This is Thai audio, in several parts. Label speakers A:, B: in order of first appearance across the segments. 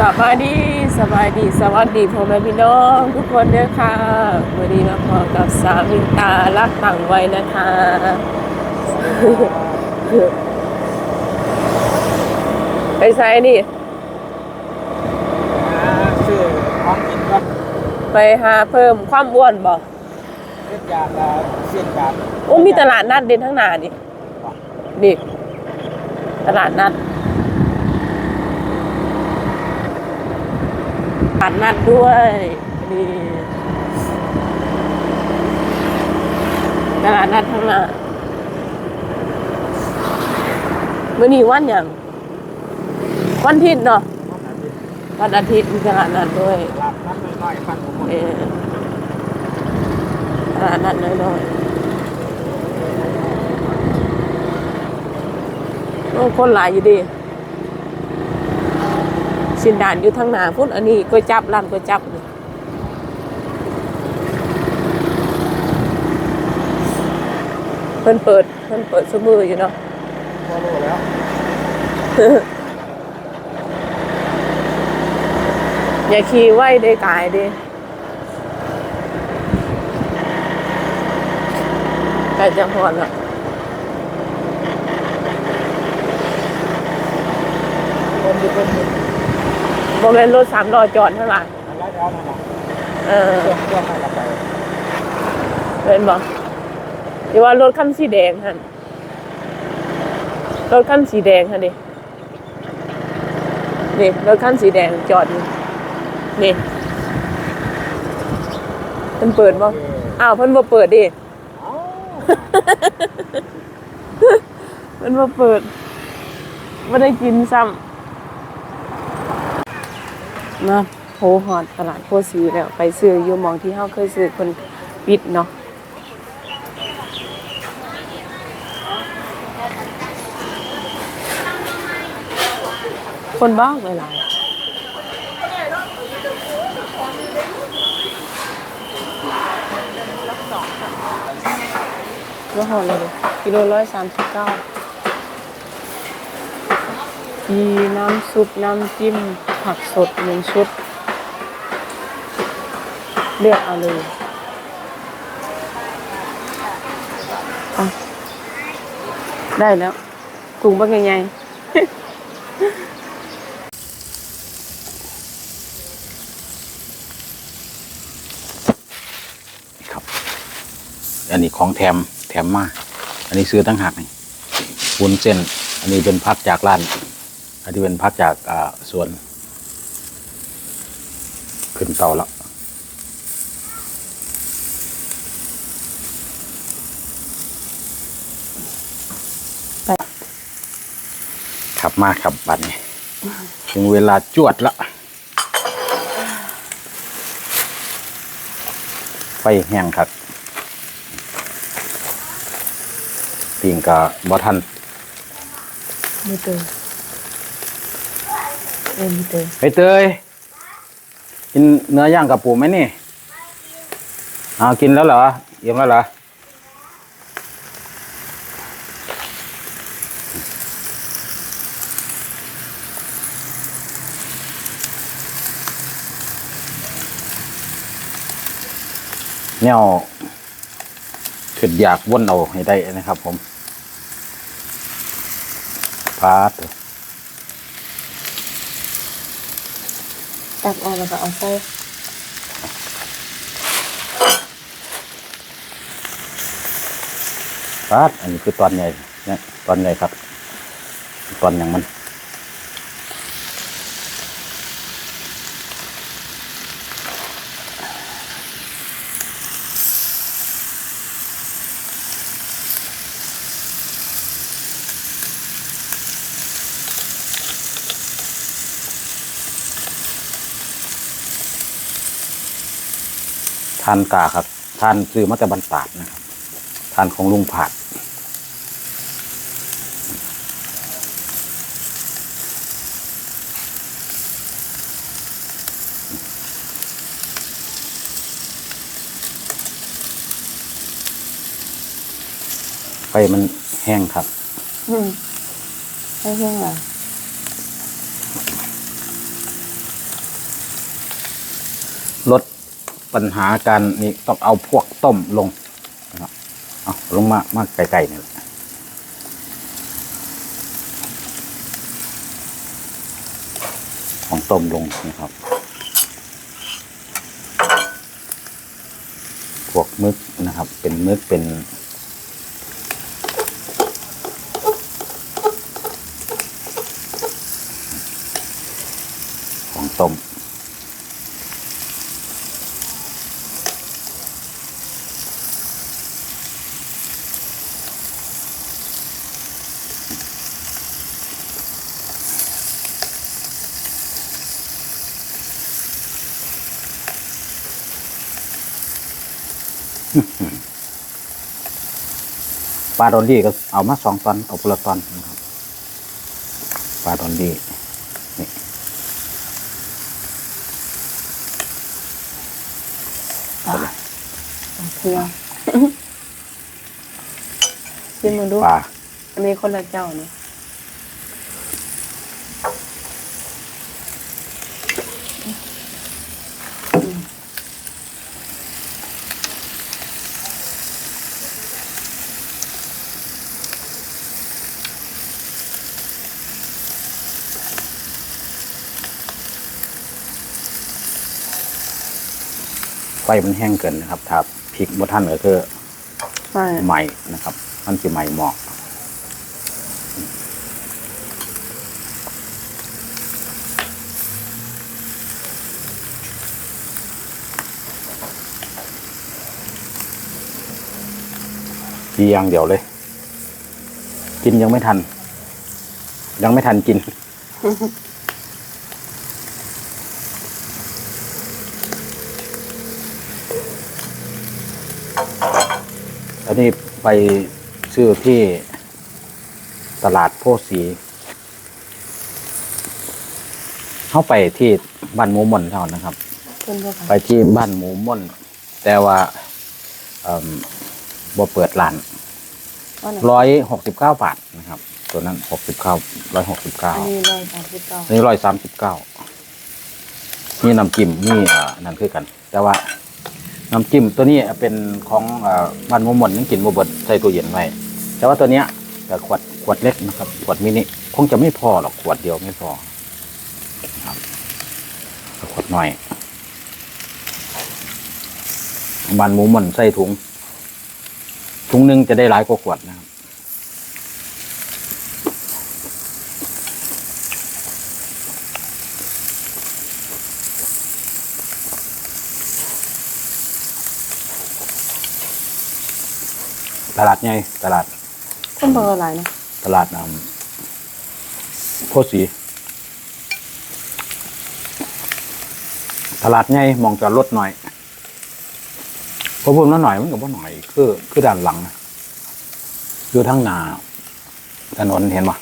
A: สบายดีสบายดีสวัสดีพ่อแม่พี่น้องทุกคนด้วยค่ะวันนี้มาพบกับสาวินตารักต่างไว้นะคะไปใส่นี่
B: ชื่อของกินก็
A: ไปหาเพิ่มความอ้วนบ่
B: เรียกยาละเสียนยา
A: โอ้มีตลาดนัดเด่นทั้งหนานี่นี่ตลาดนัด ตลาดนัดด้วยนี่ตลาดนัดทั้งหนามื่อนี้วันอย่างวันอาทิตย์เนาะวันอาทิตย์มีตลาดนัดด้วย
B: หลับนั้นน้อยๆพันหมด
A: เออตลาดนัดน้อยๆโอ้คนหลายอยู่ดิ สินดานอยู่ทางหน้าพุ่นอันนี้ก๋วยจับร้านก๋วยจับนี่เพิ่นเปิดเพิ่นเปิดสมืออยู่เนาะ
B: พอรู้แล้ว
A: อย่าขี่ไว้ได้กายดิใกล้จะหอดแล้ว
B: คนอยู่คนอ ยู่
A: โมเมนรถสามล้อจอดเท่าไหร่
B: อะไรแล้วนั่นน่ะ
A: เออ
B: เครื่องเครื่องให้กลับไป
A: เป็นบอกที่ว่ารถคันสีแดงฮะรถคันสีแดงฮะดินี่รถคันสีแดงจอดอยู่นี่เพิ่นเปิดบ่อ้าวเพิ่นบ่เปิดดิ
B: เอ้า
A: เพิ่นบ่เปิดบ่ได้กินซ้ำ นะโหหอดตลาดโพสีแล้วไปซื้ออยู่มองที่เฮาเคยซื้อคนปิดเนาะคนบ้าเวลายแล้วห่อเลยกิโลร้อยสามสิบเก้ามีน้ำซุปน้ำจิ้ม ผักสดหนึ่งชุด เลือกเอาเลยอะได้แล้วกรุงบ้างไง
C: ครับ อันนี้ของแถมแถมมาก อันนี้ซื้อตั้งหักนี่วุ้นเส้น อันนี้เป็นพักจากร้าน อันนี้เป็นพักจากอ่าสวน ขึ้นเตาแล้ว
A: ไป
C: ขับมาขับบัดนี้ถึงเวลาจวดละไฟแห้งครับปิงกับบอทัน
A: มีเตยเอ็มมีเตย
C: ไปเตย กินเนื้อย่างกับปูไหมนี่เอากินแล้วเหรอเยี่ยมแล้วเหรอแนวขึ้นอยากว่นเอาให้ได้นะครับผมพาด
A: ตักออกแล้วก็เอาใส่
C: พาดอันนี้คือตอนใหญ่เนี่ยตอนใหญ่ครับ ตอนอย่างมัน ทานกาครับทานซื้อมาแต่บรรตาดนะครับทานของลุงผาดไฟมันแห้งครับ
A: อืมให้แห้งอะ
C: ปัญหาการนี่ต้องเอาพวกต้มลงนะครับเอาลงมามาไกลๆนี่แหละของต้มลงนะครับ พวกมึกนะครับ เป็นมึกเป็น ปลาดอนดี้ก็เอามาสองตอนเอาคนละตอนนะครับปลาดอนดี้นี่
A: เพื่อชิมมาดู
C: ปลา
A: อันนี้คนละเจ้าเนา
C: ไฟมันแห้งเกินนะครับ ถ้าพริกบดท่านก็คือ
A: ใช่
C: ใหม่นะครับ มันจะใหม่เหมาะดีอย่างเดียวเลย กินยังไม่ทัน ยังไม่ทันกิน นนี้ไปซื้อที่ตลาดโพธิ์สีเข้าไปที่บ้านหมูม่อนเท่านั้นนะครับ
A: เพื่อนก็
C: ไปที่บ้านหมูม่อนแต่ว่าเอิ่มบ่เปิดร้าน
A: ว่าไหน
C: ร้อยหกสิบเก้าบาทนะครับ ตัวนั้นหกสิบเก้าร้อยหกสิบเก้า
A: อันนี้ร้อยสามสิบเก้า
C: อันนี้ร้อยสามสิบเก้ามีน้ำจิ้มมีอ่านั่นคือกัน แต่ว่า น้ำจิ้มตัวนี้เป็นของอ่าบ้านมูหมนยังกินบ่เบิดใส่ตู้เย็นไว้แต่ว่าตัวเนี้ยแต่ขวดขวดเล็กนะครับ ขวดมินิคงจะไม่พอหรอกขวดเดียวไม่พอครับขวดหน่อยบ้านมูหมนใส่ถุงถุงหนึงจะได้หลายกว่าขวดนะครับ ตลาดไงตลาด
A: คนเบอร์อะไรเนาะ
C: ตลาดน้ำโพธิ์สีตลาดไงมองจอดรถหน่อยพอพูดมาหน่อยมันก็บ่หน่อย คือคือด้านหลังนะอยู่ทั้งหนาถนนเห็นปะ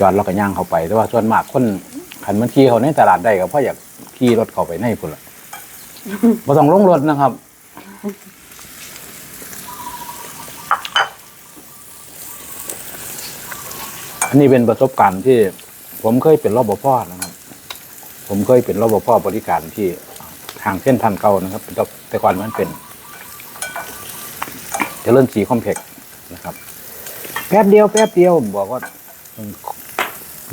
C: จอดแล้วก็ย่างเข้าไป แต่ว่าส่วนมากคนขันมันขี่เขาในตลาดได้ก็เพราะอยากขี่รถเข้าไปในพุ่นละบ่ต้องลงรถนะครับ นนี้เป็นประสบการณ์ที่ผมเคยเป็นรปภนะครับ ผมเคยเป็นรปภบริการที่ทางเส้นทันเก่านะครับแต่ก่อนมันเป็นเจริญสีคอมเพกนะครับ แป๊บเดียวแป๊บเดียวบอกว่า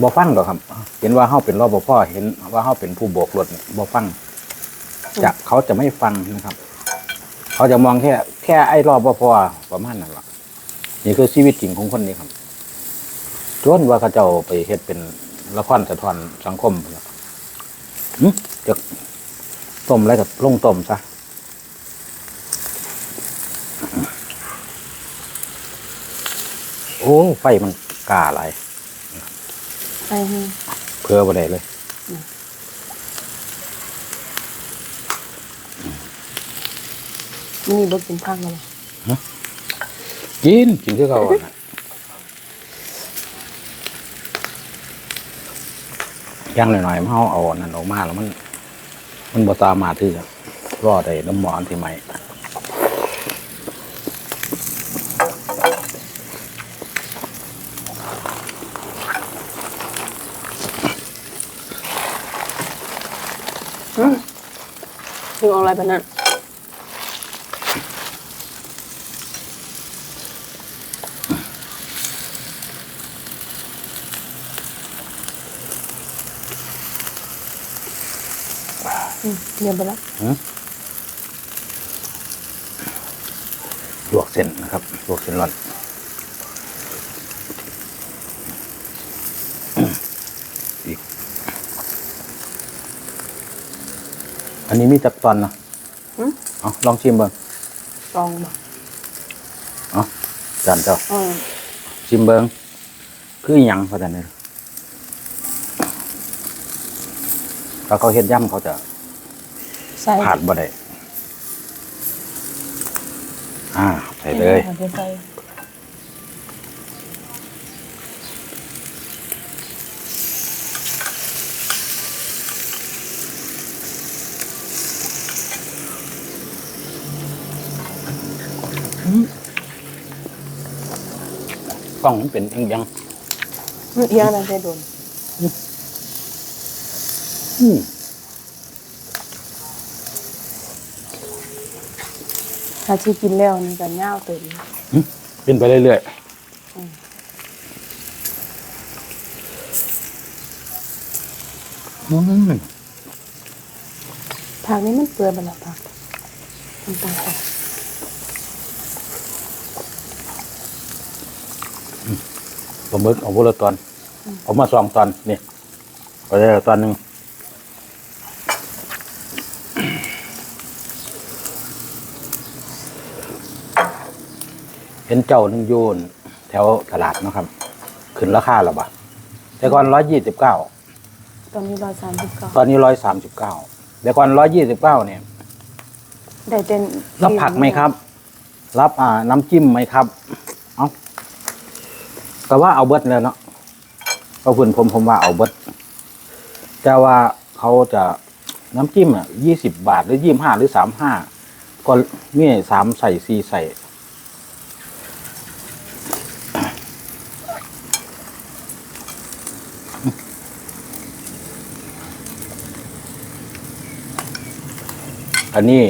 C: บอฟังหรอกครับ เห็นว่าเขาเป็นรปภเห็นว่าเขาเป็นผู้โบกรถบอฟังจะเขาจะไม่ฟังนะครับ เขาจะมองแค่ แค่ไอ้รปภประมาณนั้นแหละนี่คือชีวิตจริงของคนนี้ครับ จนว่าเขาเจ้าไปเฮ็ดเป็นละครสะท้อนสังคมพุ่นล่ะหึจะต้มอะไรกับลงต้มซะโอ้ไฟมันกล้าอะไร
A: ไปให้
C: เพื่อบ่ได้เลย
A: นี่บดกินข้างเลย
C: กินกินคือเขาอะนะ ย่างหน่อยๆมันเมาเอาอันนั่นออกมาแล้วมัน มันบ่สามารถที่จะรอดได้น้ำหมอนที่ใหม่
A: ถึงเอาอะไรไปนั่น อืมเยี่ยมไปแล้ว
C: ลวกเส้นนะครับลวกเส้นร้อนอีกอันนี้มีจักตอนนะ
A: หืม
C: เอาลองชิมเบิ่ง
A: ลองมา
C: เอาจานเจ้า
A: อืม
C: ชิมเบิ่งคือหยังเขาแต่เนี่ยถ้าเขาเฮ็ดย่ำเขาจะ
A: ใส่
C: ผ่านบ่ได้อ่าใส่เลย
A: อาไปใส่
C: กล้องมันเป็นเอียงยัง
A: อืมเอียงนั่นใส่โดน
C: อืม
A: ถ้าชีกินแล้วนี่ก็ย่าวเต็ม
C: เป็นไปเรื่อย
A: อืม
C: ๆอืม
A: ผักนี้มันเปื่อยไปแล้วผักมันตาลค่ะ
C: ปลาหมึกเอาพุละตอนเอามาสองตอนนี่เอาได้ตอนหนึ่ง ห็นเจ้าหนึ่งโยนแถวตลาดเนาะครับ ขึ้นราคาแล้วบะแต่ก่อนร้อยยี่สิบเก้า
A: ตอนนี้ร้อยสามสิบเก้า
C: ตอนนี้ร้อยสามสิบเก้าแต่ก่อนร้อยยี่สิบเก้าเนี่ย
A: ได้เต็น
C: รับผักไหมครับ รับอ่าน้ำจิ้มไหมครับ เอาแต่ว่าเอาเบิดเลยเนาะก็คุณผมผมว่าเอาเบิดแต่ว่าเขาจะน้ำจิ้มอะยี่สิบบาทหรือยี่ห้าหรือสามห้าก็มีสามใส่สี่ใส่ อันนี้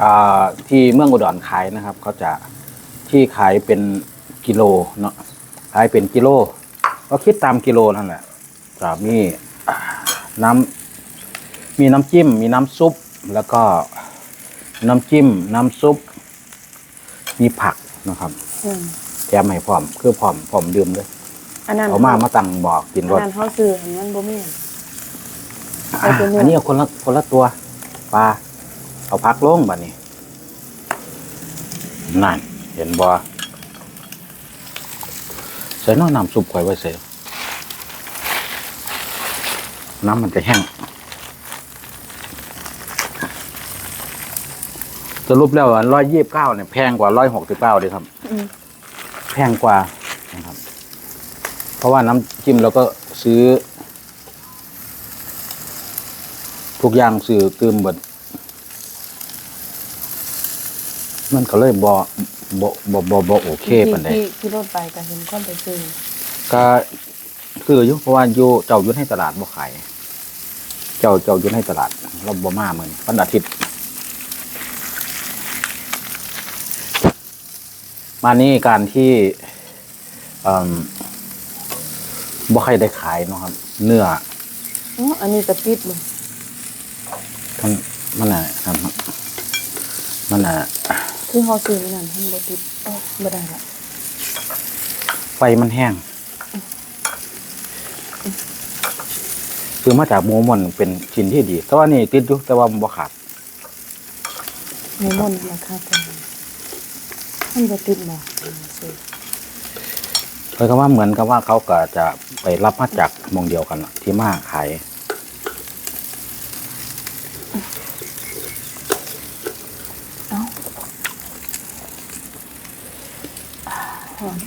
C: อ่าที่เมืองอุดรขายนะครับ เขาจะที่ขายเป็นกิโลเนาะขายเป็นกิโลก็คิดตามกิโลนั่นแหละจะมีน้ำมีน้ำจิ้ม มีน้ำซุป แล้วก็น้ำจิ้ม น้ำซุป มีผักนะครับ
A: อืม
C: แถมให้พร้อม คือพร้อมพร้อมดื่มด้วย
A: อันนั้น
C: เอามามาตั้งบอกกิน
A: อั
C: ร
A: น
C: ส
A: นั้นเขาซื้ออันนั้นบ่มี
C: อะอันนี้คนละคนละตัว ปลาเอาพักลงบัดนี้ นั่น เห็นบ่ใส่น้อน้ำซุปไว้ไว้เสยน้ำมันจะแห้งสรุปแล้วร้อยยี่สิบเก้าเนี่ยแพงกว่าร้อยหกสิบเก้าเลยครับ
A: อืม
C: แพงกว่านะครับ เพราะว่าน้ำจิ้มเราก็ซื้อ ทุกอย่างซื้อตืมเบิดมันก็เลยบ่บ่บ่บ่บ่โอเคปานใด
A: ที่ที่รถไปก็เห็นคนไปซื้อ
C: ก็คืออยู่เพราะว่าอยู่เจ้าอยู่ในตลาดบ่ขายเจ้าเจ้าอยู่ในตลาดเราบ่มามื้อนี้วันอาทิตย์มานี่การที่เอ่อบ่ใครได้ขายเนาะครับ เนื้อ
A: อ๋ออันนี้ก็ติดเลย
C: มันมันอะครับ มันอะ
A: คือเขาซื้อนั่นมันบ่ติดเอ้ยบ่ได้ละ
C: ไฟมันแห้ง คือมาจากหมูมันเป็นชิ้นที่ดี แต่ว่านี่ติดอยู่แต่ว่ามันบ่ขาด
A: ในมนต์ราคาแพงมันบ่ติดบ่อืมซื้อ
C: เลยก็ว่าเหมือนกับว่าเขาก็จะไปรับมาจากหมองเดียวกันน่ะที่มาขาย
A: เอ้าหอม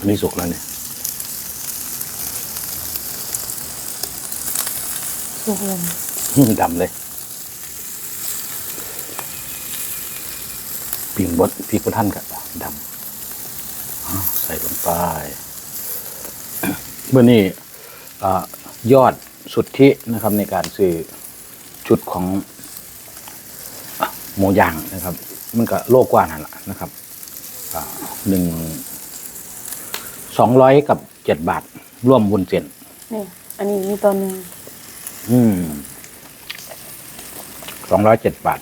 C: อั นนี้สุกแล้วเนี่ย
A: สุกลง
C: ดำเลยปิ่งบดพี่กุท่านกับดำอ้าวใส่ลงไปเมื่อนี้เอ่อยอดสุทธินะครับในการซื้อชุดของอะหมูย่างนะครับ มันก็โลกกว่านั่นแหละนะครับอ่าหนึ่ง สองร้อยกับเจ็ดบาท ร่วมบุญเจน
A: นี่ อันนี้มีตัวหนึ่ง
C: อืมสองร้อยเจ็ดบาท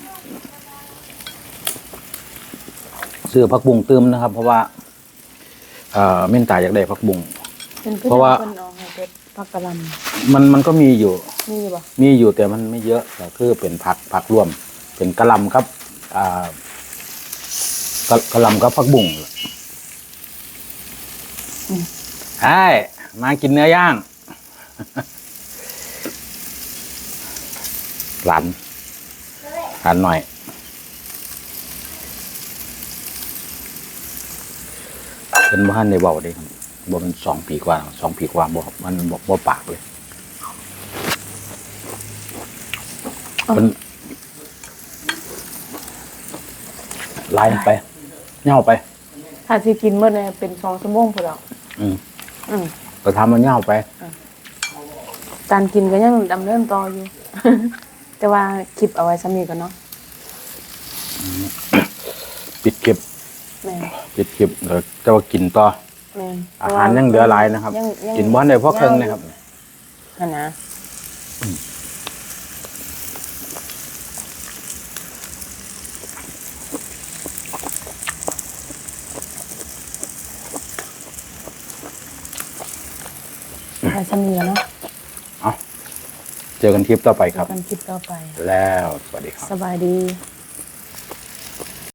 C: ซื้อพักบุงตืมนะครับ เพราะว่า เอ่อเม่นตายอยากได้พักบุง
A: เป็น
C: เพราะว่า
A: คนเอาให้เป็ดผักกะหล่
C: มันมันก็มีอยู่ำ
A: มีอยู่บ่
C: มีอยู่แต่มันไม่เยอะก็คือเป็นผักผักร่วม เป็นกะหล่ำครับอ่ากะกะหล่ำกับผักบุ้ง ใช่มากินเนื้อย่างหลานหลานหน่อย เป็นบ้านในเบาเด้ครับบ่มันสองปีกว่าสองปีกว่าบ่มันบ่บ่ปากเลยมันไล่ไปเน่าไป
A: ถ้าสิกินเมื่อเนี่ยเป็นสองชั่วโมงพอแล้ว
C: อืม
A: อืม
C: ก็ทำมันเน่าไป
A: การกินก็ยังดำเนินต่ออยู่ แต่ว่าคลิปเอาไว้สำนีก่อนเนาะ
C: ปิดคลิป
A: แม่น
C: ปิดคลิปเดี๋ยวจะว่ากินต่อ
A: แม่น
C: อาหารยังเหลือหลายนะครับ
A: ยังยัง
C: กินบ้านได้เพราะเครื่องนะครับ
A: นั่นนะ สำนีก่อนเนาะ
C: เจอกันคลิปต่อไปครับ
A: กันคลิปต่อไป
C: แล้วสวัสดีครับ
A: สบายดี